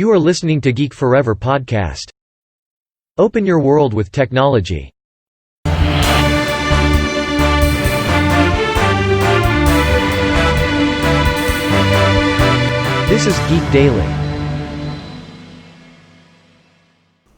You are listening to Geek Forever podcast. Open your world with technology. This is Geek Daily.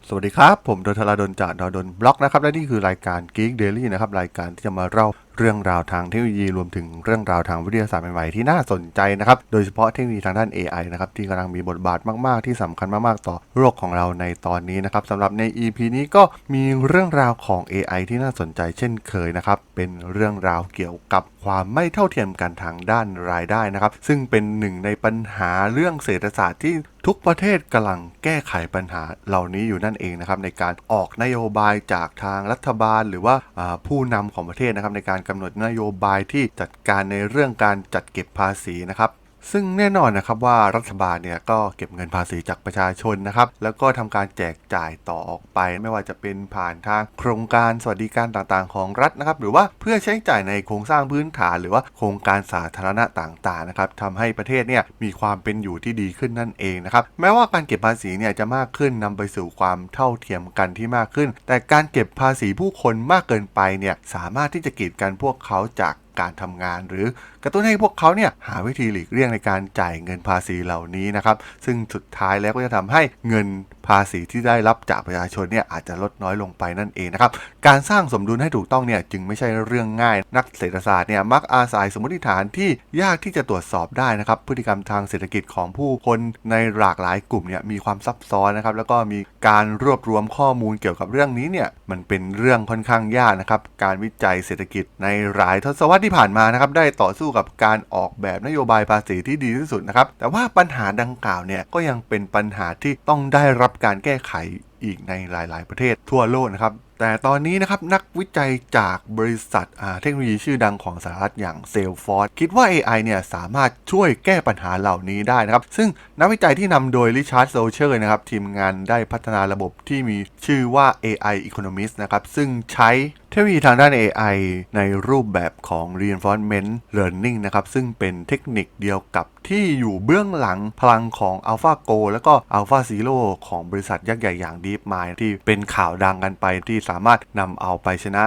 สวัสดีครับ ผมดนทราดนจากดนดนบล็อกนะครับ และนี่คือรายการ Geek Daily นะครับ รายการที่จะมาเล่า เรื่องราวทางเทคโนโลยีรวมถึงเรื่องราวทางวิทยาศาสตร์ใหม่ๆที่น่าสนใจนะครับ โดยเฉพาะเทคโนโลยีทางด้าน AI นะครับที่กำลังมีบทบาทมากๆ ที่สำคัญมากๆ ต่อโลกของเราในตอนนี้นะครับสำหรับใน EP นี้ก็มีเรื่องราวของ AI ที่น่าสนใจเช่นเคยนะครับเป็นเรื่องราวเกี่ยวกับ ความไม่เท่าเทียมกันทางด้านรายได้นะครับ ซึ่งเป็นหนึ่งในปัญหาเรื่องเศรษฐศาสตร์ที่ทุกประเทศกำลังแก้ไขปัญหาเหล่านี้อยู่นั่นเองนะครับในการออกนโยบายจากทางรัฐบาล หรือว่าอ่าผู้นำของประเทศนะครับในการกำหนดนโยบายที่จัดการในเรื่องการจัดเก็บภาษีนะครับ ซึ่งแน่นอนนะครับว่ารัฐบาลเนี่ยก็เก็บเงินภาษีจากประชาชนนะครับ แล้วก็ทำการแจกจ่ายต่อออกไป ไม่ว่าจะเป็นผ่านทางโครงการสวัสดิการต่างๆ ของรัฐนะครับ หรือว่าเพื่อใช้จ่ายในโครงสร้างพื้นฐาน หรือว่าโครงการสาธารณะต่างๆนะครับทำให้ประเทศเนี่ยมีความเป็นอยู่ที่ดีขึ้นนั่นเองนะครับแม้ว่าการเก็บภาษีเนี่ยจะมากขึ้นนำไปสู่ความเท่าเทียมกันที่มากขึ้น แต่การเก็บภาษีผู้คนมากเกินไปเนี่ยสามารถที่จะกีดกันพวกเขาจาก การทำงาน หรือกระตุ้นให้พวกเขาเนี่ยหาวิธีหลีกเลี่ยงในการจ่ายเงินภาษีเหล่านี้นะครับ ซึ่งสุดท้ายแล้วก็จะทำให้เงินภาษีที่ได้รับจากประชาชนเนี่ยอาจจะลดน้อยลงไปนั่นเองนะครับ การสร้างสมดุลให้ถูกต้องเนี่ยจึงไม่ใช่เรื่องง่าย นักเศรษฐศาสตร์เนี่ยมักอาศัยสมมติฐานที่ยากที่จะตรวจสอบได้นะครับ พฤติกรรมทางเศรษฐกิจของผู้คนในหลากหลายกลุ่มเนี่ยมีความซับซ้อนนะครับแล้วก็มีการรวบรวมข้อมูลเกี่ยวกับเรื่องนี้เนี่ยมันเป็นเรื่องค่อนข้างยากนะครับการวิจัยเศรษฐกิจในหลายทศวรรษที่ผ่านมานะครับได้ต่อสู้กับการออกแบบนโยบายภาษีที่ดีที่สุดนะครับแต่ว่าปัญหาดังกล่าวเนี่ยก็ยังเป็นปัญหาที่ต้องได้รับการแก้ไขอีกในหลาย ๆ ประเทศทั่วโลกนะครับ แต่ตอนนี้นะครับนักวิจัยจากบริษัทเทคโนโลยีชื่อดังของสหรัฐอย่าง Salesforce คิดว่า AI เนี่ยสามารถช่วยแก้ปัญหาเหล่านี้ได้นะครับ ซึ่งนักวิจัยที่นำโดย Richard s o c h e r นะครับ ทีมงานได้พัฒนาระบบที่มีชื่อว่า AI Economist นะครับ ซึ่งใช้เทคโนโลยีทางด้าน AI ในรูปแบบของ reinforcement learning นะครับ ซึ่งเป็นเทคนิคเดียวกับ ที่อยู่เบื้องหลังพลังของ AlphaGo แล้วก็ AlphaZero ของบริษัทยักษ์ใหญ่อย่าง DeepMind ที่เป็นข่าวดังกันไปที่สามารถนำเอาไปชนะ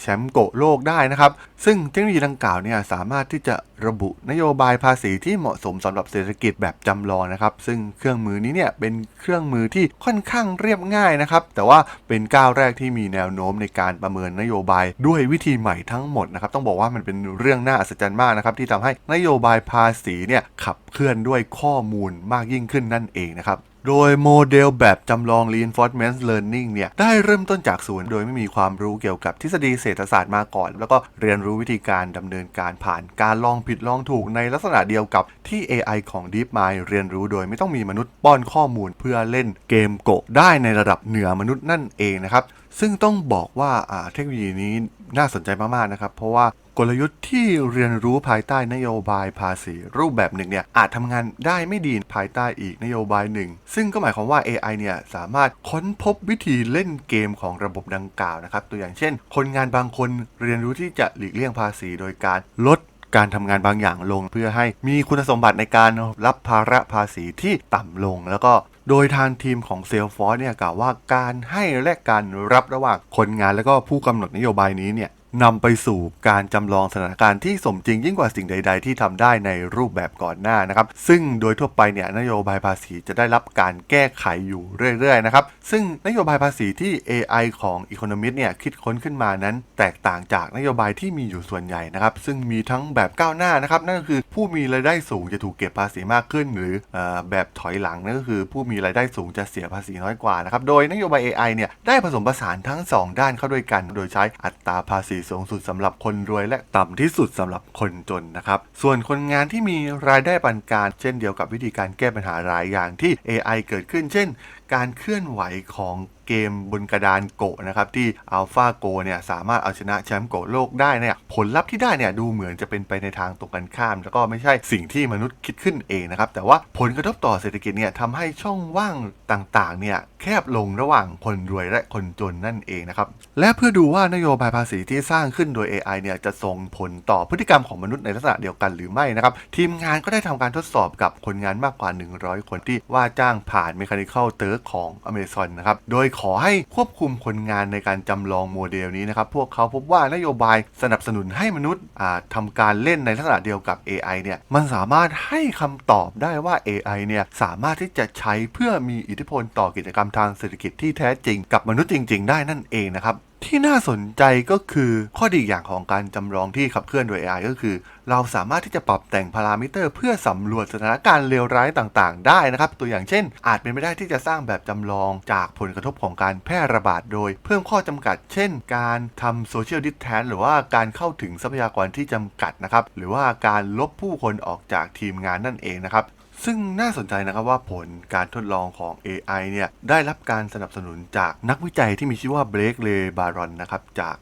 แชมป์โกะโลกได้นะครับ ซึ่งเทคโนโลยีดังกล่าวเนี่ยสามารถที่จะ ระบุนโยบายภาษีที่เหมาะสมสำหรับเศรษฐกิจแบบจำลองนะครับ ซึ่งเครื่องมือนี้เนี่ยเป็นเครื่องมือที่ค่อนข้างเรียบง่ายนะครับ แต่ว่าเป็นก้าวแรกที่มีแนวโน้มในการประเมินนโยบายด้วยวิธีใหม่ทั้งหมดนะครับ ต้องบอกว่ามันเป็นเรื่องน่าอัศจรรย์มากนะครับที่ทำให้นโยบายภาษีเนี่ยขับเคลื่อนด้วยข้อมูลมากยิ่งขึ้นนั่นเองนะครับ โดยโมเดลแบบจำลอง reinforcement learning เนี่ยได้เริ่มต้นจากศูนย์ โดยไม่มีความรู้เกี่ยวกับทฤษฎีเศรษฐศาสตร์มาก่อน แล้วก็เรียนรู้วิธีการดำเนินการผ่านการลองผิดลองถูกในลักษณะเดียวกับที่ AI ของ DeepMind เรียนรู้โดยไม่ต้องมีมนุษย์ป้อนข้อมูลเพื่อเล่นเกมโกะได้ในระดับเหนือมนุษย์นั่นเองนะครับซึ่งต้องบอกว่าเทคโนโลยีนี้น่าสนใจมากๆนะครับเพราะว่า กลยุทธ์ที่เรียนรู้ภายใต้นโยบายภาษี รูปแบบหนึ่งเนี่ยอาจทำงานได้ไม่ดีภายใต้อีกนโยบายหนึ่ง ซึ่งก็หมายความว่า AI เนี่ยสามารถค้นพบวิธีเล่นเกมของระบบดังกล่าวนะครับ ตัวอย่างเช่น คนงานบางคนเรียนรู้ที่จะหลีกเลี่ยงภาษี โดยการลดการทำงานบางอย่างลงเพื่อให้มีคุณสมบัติในการรับภาระภาษีที่ต่ำลง แล้วก็โดยทางทีมของ Salesforce เนี่ยกล่าวว่าการให้และการรับระหว่างคนงานและก็ผู้กำหนดนโยบายนี้เนี่ย นำไปสู่การจำลองสถานการณ์ที่สมจริงยิ่งกว่าสิ่งใด ๆ ที่ทำได้ในรูปแบบก่อนหน้านะครับ ซึ่งโดยทั่วไปเนี่ยนโยบายภาษีจะได้รับการแก้ไขอยู่เรื่อยๆนะครับ ซึ่งนโยบายภาษีที่ AI ของ Economist เนี่ยคิดค้นขึ้นมานั้น แตกต่างจากนโยบายที่มีอยู่ส่วนใหญ่นะครับ ซึ่งมีทั้งแบบก้าวหน้านะครับนั่นก็คือผู้มีรายได้สูงจะถูกเก็บภาษีมากขึ้น หรือออแบบถอยหลังนั่นก็คือ ผู้มีรายได้สูงจะเสียภาษีน้อยกว่านะครับโดยนโยบาย AI เนี่ยได้ผสมผสานทั้ง 2 ด้านเข้าด้วยกัน โดยใช้อัตราภาษีสูงสุดสำหรับคนรวยและต่ำที่สุดสำหรับคนจนนะครับ ส่วนคนงานที่มีรายได้ปานกลางเช่นเดียวกับวิธีการแก้ปัญหาหลายอย่างที่ AI เกิดขึ้น เช่น การเคลื่อนไหวของเกมบนกระดานโกะนะครับที่อัลฟาโกเนี่ยสามารถเอาชนะแชมป์โกะโลกได้เนี่ยผลลัพธ์ที่ได้เนี่ยดูเหมือนจะเป็นไปในทางตรงกันข้าม แล้วก็ไม่ใช่สิ่งที่มนุษย์คิดขึ้นเองนะครับแต่ว่าผลกระทบต่อเศรษฐกิจเนี่ยทำให้ช่องว่างต่างๆเนี่ยแคบลงระหว่างคนรวยและคนจนนั่นเองนะครับและเพื่อดูว่านโยบายภาษีที่สร้างขึ้นโดย AI เนี่ยจะส่งผลต่อพฤติกรรมของมนุษย์ในลักษณะเดียวกันหรือไม่นะครับทีมงานก็ได้ทำการทดสอบกับคนงานมากกว่า 100 คนที่ว่าจ้างผ่าน Mechanical Turk ของ Amazon นะครับ โดยขอให้ควบคุมคนงานในการจำลองโมเดลนี้นะครับ พวกเขาพบว่านโยบายสนับสนุนให้มนุษย์อ่าทำการเล่นในลักษณะเดียวกับ AI เนี่ย มันสามารถให้คำตอบได้ว่า AI เนี่ย สามารถที่จะใช้เพื่อมีอิทธิพลต่อกิจกรรมทางเศรษฐกิจที่แท้จริงกับมนุษย์จริง ๆ ได้นั่นเองนะครับ ที่น่าสนใจก็คือข้อดีอย่างของการจำลองที่ขับเคลื่อนโดย AI ก็คือ เราสามารถที่จะปรับแต่งพารามิเตอร์ เพื่อสำรวจสถานการณ์เลวร้ายต่างๆ ได้นะครับ ตัวอย่างเช่น อาจเป็นไปได้ที่จะสร้างแบบจำลองจากผลกระทบของการแพร่ระบาดโดย เพิ่มข้อจำกัด เช่น การทำโซเชียลดิสแทนหรือว่าการเข้าถึงทรัพยากรที่จำกัดนะครับหรือว่าการลบผู้คนออกจากทีมงานนั่นเองนะครับ ซึ่งน่าสนใจนะครับว่าผลการทดลองของ AI เนี่ยได้รับการสนับสนุนจากนักวิจัยที่มีชื่อว่าเบรกเลบารอนนะครับจาก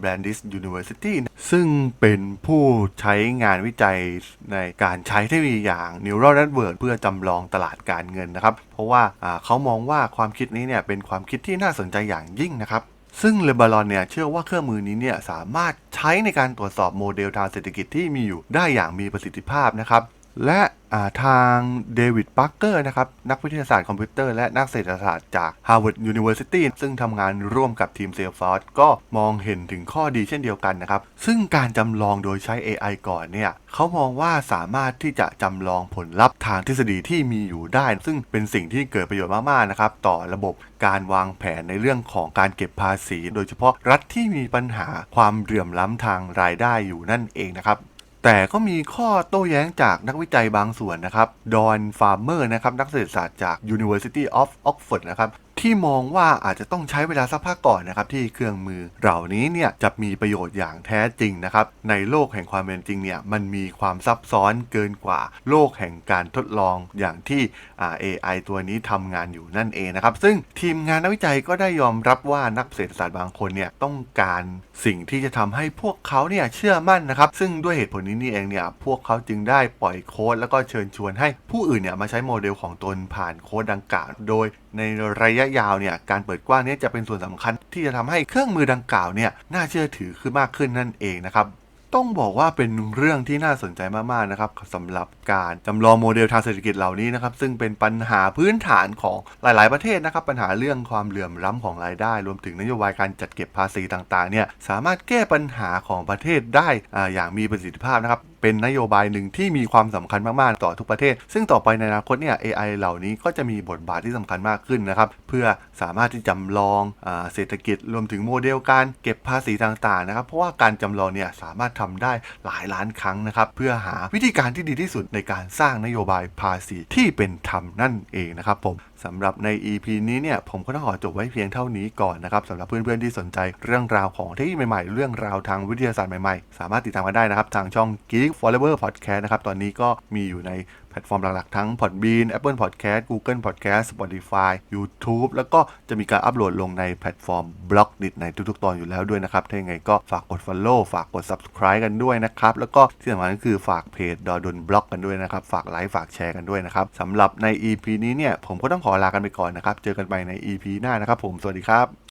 แบรนดิสยูนิเวอร์ซิตี้ซึ่งเป็นผู้ใช้งานวิจัยในการใช้เทคโนโลยีอย่าง Neural Network เพื่อจำลองตลาดการเงินนะครับ เพราะว่าอ่าเขามองว่าความคิดนี้เนี่ยเป็นความคิดที่น่าสนใจอย่างยิ่งนะครับซึ่งเลบารอนเนี่ยเชื่อว่าเครื่องมือนี้เนี่ยสามารถใช้ในการตรวจสอบโมเดลทางเศรษฐกิจที่มีอยู่ได้อย่างมีประสิทธิภาพนะครับ และาทางเดวิดปักเกอร์นะครับ นักวิทยาศาสตร์คอมพิวเตอร์และนักเศรษฐศาสตร์จาก Harvard University ซึ่งทำงานร่วมกับทีม Salesforce ก็มองเห็นถึงข้อดีเช่นเดียวกันนะครับ ซึ่งการจำลองโดยใช้ AI ก่อนเนี่ย เขามองว่าสามารถที่จะจำลองผลลัพธ์ทางทฤษฎีที่มีอยู่ได้ ซึ่งเป็นสิ่งที่เกิดประโยชน์มาก ๆ นะครับ ต่อระบบการวางแผนในเรื่องของการเก็บภาษี โดยเฉพาะรัฐที่มีปัญหาความเหลื่อมล้ำทางรายได้อยู่นั่นเองนะครับ แต่ก็มีข้อโต้แย้งจากนักวิจัยบางส่วนนะครับ ดอนฟาร์เมอร์นะครับ นักเศรษฐศาสตร์จาก University of Oxford นะครับ ที่มองว่าอาจจะต้องใช้เวลาสักพักก่อนนะครับที่เครื่องมือเหล่านี้เนี่ยจะมีประโยชน์อย่างแท้จริงนะครับในโลกแห่งความเป็นจริงเนี่ยมันมีความซับซ้อนเกินกว่าโลกแห่งการทดลองอย่างที่ AI ตัวนี้ทำงานอยู่นั่นเองนะครับซึ่งทีมงานนักวิจัยก็ได้ยอมรับว่านักเศรษฐศาสตร์บางคนเนี่ยต้องการสิ่งที่จะทำให้พวกเขาเนี่ยเชื่อมั่นนะครับ ซึ่งด้วยเหตุผลนี้นี่เองเนี่ยพวกเขาจึงได้ปล่อยโค้ดแล้วก็เชิญชวนให้ผู้อื่นเนี่ยมาใช้โมเดลของตนผ่านโค้ดดังกล่าวโดย ในระยะยาวเนี่ยการเปิดกว้างนี้จะเป็นส่วนสำคัญที่จะทำให้เครื่องมือดังกล่าวเนี่ยน่าเชื่อถือขึ้นมากขึ้นนั่นเองนะครับ ต้องบอกว่าเป็นเรื่องที่น่าสนใจมากๆนะครับสำหรับการจำลองโมเดลทางเศรษฐกิจเหล่านี้นะครับซึ่งเป็นปัญหาพื้นฐานของหลาย ๆ ประเทศนะครับปัญหาเรื่องความเหลื่อมล้ำของรายได้ รวมถึงนโยบายการจัดเก็บภาษีต่าง ๆ เนี่ยสามารถแก้ปัญหาของประเทศได้อ่าอย่างมีประสิทธิภาพนะครับเป็นนโยบายหนึ่งที่มีความสำคัญมาก ๆ ต่อทุกประเทศ ซึ่งต่อไปในอนาคตเนี่ย AI เหล่านี้ก็จะมีบทบาทที่สำคัญมากขึ้นนะครับ เพื่อสามารถที่จำลองอเศรษฐกิจรวมถึงโมเดลการเก็บภาษีต่าง ๆ นะครับ เพราะว่าการจำลองเนี่ยสามารถทำได้หลายล้านครั้งนะครับ เพื่อหาวิธีการที่ดีที่สุดในการสร้างนโยบายภาษีที่เป็นธรรมนั่นเองนะครับผมสำหรับใน EP นี้เนี่ยผมก็ต้องขอจบไว้เพียงเท่านี้ก่อนนะครับสำหรับเพื่อนๆที่สนใจเรื่องราวของเทคโนโลยีใหม่ๆ เรื่องราวทางวิทยาศาสตร์ใหม่ๆ สามารถติดตามกันได้นะครับ ทางช่อง Geek Forever Podcast นะครับ ตอนนี้ก็มีอยู่ในแพลตฟอร์มหลักๆ ทั้ง Podbean Apple Podcast Google Podcast Spotify YouTube แล้วก็จะมีการอัปโหลดลงในแพลตฟอร์มบล็อกดิในทุกๆ ตอนอยู่แล้วด้วยนะครับถ้าอย่างไงก็ฝากกด Follow ฝากกด Subscribe กันด้วยนะครับแล้วก็ที่สำคัญก็คือฝากเพจดอดนบล็อกกันด้วยนะครับฝากไลค์ฝากแชร์กันด้วยนะครับสำหรับใน EP นี้เนี่ยผมก็ต้องขอลากันไปก่อนนะครับ เจอกันใหม่ใน EP หน้านะครับผม สวัสดีครับ